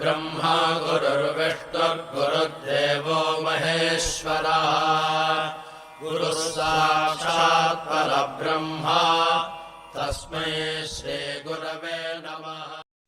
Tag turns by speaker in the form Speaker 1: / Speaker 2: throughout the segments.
Speaker 1: गुरुर्ब्रह्मा गुरुर्विष्णुर्गुरुर्देवो महेश्वरः गुरुः साक्षात् परब्रह्मा तस्मै श्रीगुरवे नमः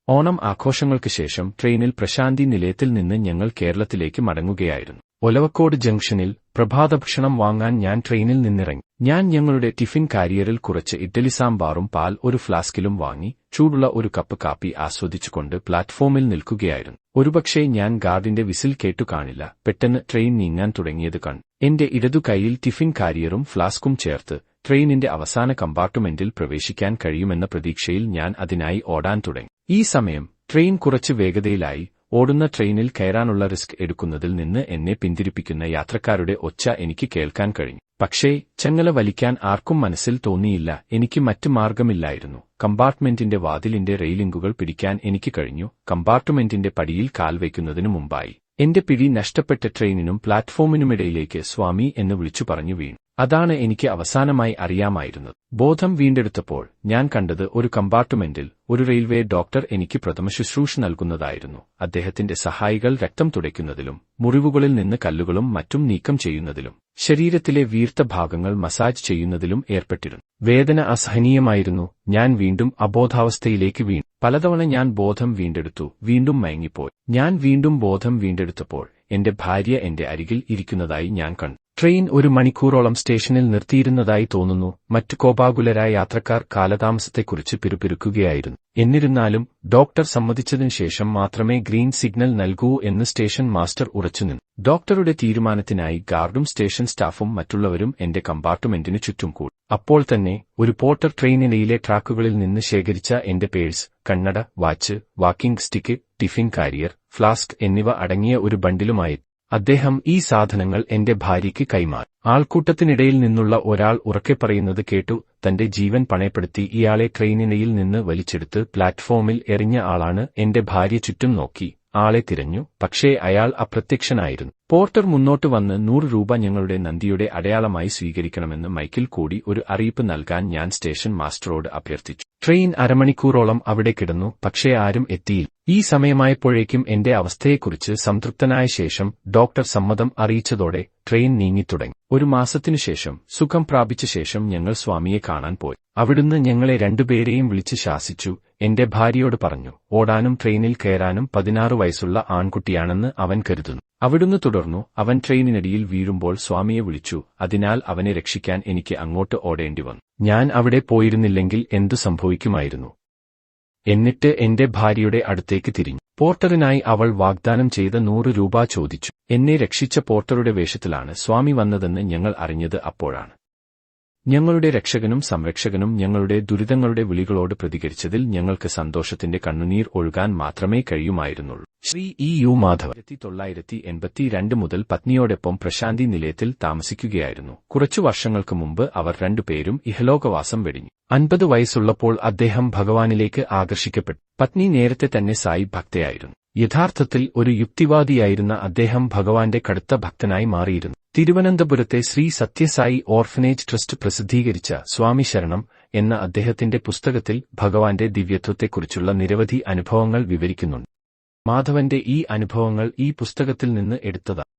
Speaker 2: ഓണം ആഘോഷങ്ങൾക്ക് ശേഷം ട്രെയിനിൽ പ്രശാന്തി നിലയത്തിൽ നിന്ന് ഞങ്ങൾ കേരളത്തിലേക്ക് മടങ്ങുകയായിരുന്നു ഒലവക്കോട് ജംഗ്ഷനിൽ പ്രഭാതഭക്ഷണം വാങ്ങാൻ ഞാൻ ട്രെയിനിൽ നിന്നിറങ്ങി. ഞാൻ ഞങ്ങളുടെ ടിഫിൻ കാരിയറിൽ കുറച്ച് ഇഡ്ഡലി സാമ്പാറും പാൽ ഒരു ഫ്ലാസ്കിലും വാങ്ങി ചൂടുള്ള ഒരു കപ്പ് കാപ്പി ആസ്വദിച്ചുകൊണ്ട് പ്ലാറ്റ്ഫോമിൽ നിൽക്കുകയായിരുന്നു. ഒരുപക്ഷേ ഞാൻ ഗാർഡിന്റെ വിസിൽ കേട്ടു കാണില്ല. പെട്ടെന്ന് ട്രെയിൻ നീങ്ങാൻ തുടങ്ങിയത് കണ്ടു. എന്റെ ഇടതു കൈയിൽ ടിഫിൻ കാരിയറും ഫ്ലാസ്കും ചേർത്ത് ട്രെയിനിന്റെ അവസാന കമ്പാർട്ട്മെന്റിൽ പ്രവേശിക്കാൻ കഴിയുമെന്ന പ്രതീക്ഷയിൽ ഞാൻ അതിനായി ഓടാൻ തുടങ്ങി. ഈ സമയം ട്രെയിൻ കുറച്ച് വേഗതയിലായി. ഓടുന്ന ട്രെയിനിൽ കയറാനുള്ള റിസ്ക് എടുക്കുന്നതിൽ നിന്ന് എന്നെ പിന്തിരിപ്പിക്കുന്ന യാത്രക്കാരുടെ ഒച്ച എനിക്ക് കേൾക്കാൻ കഴിഞ്ഞു. പക്ഷേ ചങ്ങല വലിക്കാൻ ആർക്കും മനസ്സിൽ തോന്നിയില്ല. എനിക്ക് മറ്റു മാർഗമില്ലായിരുന്നു. കമ്പാർട്ട്മെന്റിന്റെ വാതിലിന്റെ റെയിലിംഗുകൾ പിടിക്കാൻ എനിക്ക് കഴിഞ്ഞു. കമ്പാർട്ട്മെന്റിന്റെ പടിയിൽ കാൽ വയ്ക്കുന്നതിനു മുമ്പായി. എന്റെ പിടി നഷ്ടപ്പെട്ട ട്രെയിനിനും പ്ലാറ്റ്ഫോമിനുമിടയിലേക്ക് സ്വാമി എന്ന് വിളിച്ചു പറഞ്ഞു വീണു. അതാണ് എനിക്ക് അവസാനമായി അറിയാമായിരുന്നത്. ബോധം വീണ്ടെടുത്തപ്പോൾ ഞാൻ കണ്ടത് ഒരു കമ്പാർട്ട്മെന്റിൽ ഒരു റെയിൽവേ ഡോക്ടർ എനിക്ക് പ്രഥമ ശുശ്രൂഷ നൽകുന്നതായിരുന്നു. അദ്ദേഹത്തിന്റെ സഹായികൾ രക്തം തുടയ്ക്കുന്നതിലും മുറിവുകളിൽ നിന്ന് കല്ലുകളും മറ്റും നീക്കം ചെയ്യുന്നതിലും ശരീരത്തിലെ വീർത്ത ഭാഗങ്ങൾ മസാജ് ചെയ്യുന്നതിലും ഏർപ്പെട്ടിരുന്നു. വേദന അസഹനീയമായിരുന്നു. ഞാൻ വീണ്ടും അബോധാവസ്ഥയിലേക്ക് വീണു. പലതവണ ഞാൻ ബോധം വീണ്ടെടുത്തു വീണ്ടും മയങ്ങിപ്പോയി. ഞാൻ വീണ്ടും ബോധം വീണ്ടെടുത്തപ്പോൾ എന്റെ ഭാര്യ എന്റെ അരികിൽ ഇരിക്കുന്നതായി ഞാൻ കണ്ടു. ട്രെയിൻ ഒരു മണിക്കൂറോളം സ്റ്റേഷനിൽ നിർത്തിയിരുന്നതായി തോന്നുന്നു. മറ്റു കോപാകുലരായ യാത്രക്കാർ കാലതാമസത്തെക്കുറിച്ച് പിറുപിറുക്കുകയായിരുന്നു. എന്നിരുന്നാലും ഡോക്ടർ സമ്മതിച്ചതിനു ശേഷം മാത്രമേ ഗ്രീൻ സിഗ്നൽ നൽകൂ എന്ന് സ്റ്റേഷൻ മാസ്റ്റർ ഉറച്ചുനിന്നു ഡോക്ടറുടെ തീരുമാനത്തിനായി ഗാർഡും സ്റ്റേഷൻ സ്റ്റാഫും മറ്റുള്ളവരും എന്റെ കമ്പാർട്ട്മെന്റിനു ചുറ്റും കൂടി. അപ്പോൾ തന്നെ ഒരു പോർട്ടർ ട്രെയിനിനയിലെ ട്രാക്കുകളിൽ നിന്ന് ശേഖരിച്ച എന്റെ പേഴ്സ് കണ്ണട watch walking stick tiffin carrier flask എന്നിവ അടങ്ങിയ ഒരു ബണ്ടിലുമായി അദ്ദേഹം ഈ സാധനങ്ങൾ എന്റെ ഭാര്യയ്ക്ക് കൈമാറി. ആൾക്കൂട്ടത്തിനിടയിൽ നിന്നുള്ള ഒരാൾ ഉറക്കെ പറയുന്നത് കേട്ടു തന്റെ ജീവൻ പണയപ്പെടുത്തി ഇയാളെ ട്രെയിനിനയിൽ നിന്ന് വലിച്ചെടുത്ത് പ്ലാറ്റ്ഫോമിൽ എറിഞ്ഞ ആളാണ് എന്റെ ഭാര്യ ചുറ്റും നോക്കി. ആളെ തിരഞ്ഞു. പക്ഷേ അയാൾ അപ്രത്യക്ഷനായിരുന്നു. പോർട്ടർ മുന്നോട്ട് വന്ന് നൂറ് രൂപ ഞങ്ങളുടെ നന്ദിയുടെ അടയാളമായി സ്വീകരിക്കണമെന്ന് മൈക്കിൽ കൂടി ഒരു അറിയിപ്പ് നൽകാൻ ഞാൻ സ്റ്റേഷൻ മാസ്റ്ററോട് അഭ്യർത്ഥിച്ചു. ട്രെയിൻ അരമണിക്കൂറോളം അവിടെ കിടന്നു പക്ഷേ ആരും എത്തിയില്ല. ഈ സമയമായപ്പോഴേക്കും എന്റെ അവസ്ഥയെക്കുറിച്ച് സംതൃപ്തനായ ശേഷം ഡോക്ടർ സമ്മതം അറിയിച്ചതോടെ ട്രെയിൻ നീങ്ങിത്തുടങ്ങി. ഒരു മാസത്തിനു ശേഷം സുഖം പ്രാപിച്ച ശേഷം ഞങ്ങൾ സ്വാമിയെ കാണാൻ പോയി. അവിടുന്ന് ഞങ്ങളെ രണ്ടുപേരെയും വിളിച്ച് ശാസിച്ചു എന്റെ ഭാര്യയോട് പറഞ്ഞു ഓടാനും ട്രെയിനിൽ കയറാനും പതിനാറ് വയസ്സുള്ള ആൺകുട്ടിയാണെന്ന് അവൻ കരുതുന്നു. അവിടുന്ന് തുടർന്നു അവൻ ട്രെയിനിനടിയിൽ വീഴുമ്പോൾ സ്വാമിയെ വിളിച്ചു അതിനാൽ അവനെ രക്ഷിക്കാൻ എനിക്ക് അങ്ങോട്ട് ഓടേണ്ടി വന്നു. ഞാൻ അവിടെ പോയിരുന്നില്ലെങ്കിൽ എന്തു സംഭവിക്കുമായിരുന്നു? എന്നിട്ട് എന്റെ ഭാര്യയുടെ അടുത്തേക്ക് തിരിഞ്ഞു. പോർട്ടറിനായി അവൾ വാഗ്ദാനം ചെയ്ത നൂറ് രൂപ ചോദിച്ചു. എന്നെ രക്ഷിച്ച പോർട്ടറുടെ വേഷത്തിലാണ് സ്വാമി വന്നതെന്ന് ഞങ്ങൾ അറിഞ്ഞത് അപ്പോഴാണ്. ഞങ്ങളുടെ രക്ഷകനും സംരക്ഷകനും ഞങ്ങളുടെ ദുരിതങ്ങളുടെ വിളികളോട് പ്രതികരിച്ചതിൽ ഞങ്ങൾക്ക് സന്തോഷത്തിന്റെ കണ്ണുനീർ ഒഴുകാൻ മാത്രമേ കഴിയുമായിരുന്നുള്ളൂ. ശ്രീ ഇ യു മാധവ് ആയിരത്തി തൊള്ളായിരത്തി എൺപത്തിരണ്ട് മുതൽ പത്നിയോടൊപ്പം പ്രശാന്തി നിലയത്തിൽ താമസിക്കുകയായിരുന്നു. കുറച്ചു വർഷങ്ങൾക്ക് മുമ്പ് അവർ രണ്ടുപേരും ഇഹലോകവാസം വെടിഞ്ഞു. അൻപത് വയസ്സുള്ളപ്പോൾ അദ്ദേഹം ഭഗവാനിലേക്ക് ആകർഷിക്കപ്പെട്ടു. പത്നി നേരത്തെ തന്നെ സായി ഭക്തയായിരുന്നു. യഥാർത്ഥത്തിൽ ഒരു യുക്തിവാദിയായിരുന്ന അദ്ദേഹം ഭഗവാന്റെ കടുത്ത ഭക്തനായി മാറിയിരുന്നു. തിരുവനന്തപുരത്തെ ശ്രീ സത്യസായി ഓർഫനേജ് ട്രസ്റ്റ് പ്രസിദ്ധീകരിച്ച സ്വാമി ശരണം എന്ന അദ്ദേഹത്തിന്റെ പുസ്തകത്തിൽ ഭഗവാന്റെ ദിവ്യത്വത്തെക്കുറിച്ചുള്ള നിരവധി അനുഭവങ്ങൾ വിവരിക്കുന്നുണ്ട്. മാധവന്റെ ഈ അനുഭവങ്ങൾ ഈ പുസ്തകത്തിൽ നിന്ന് എടുത്തതാണ്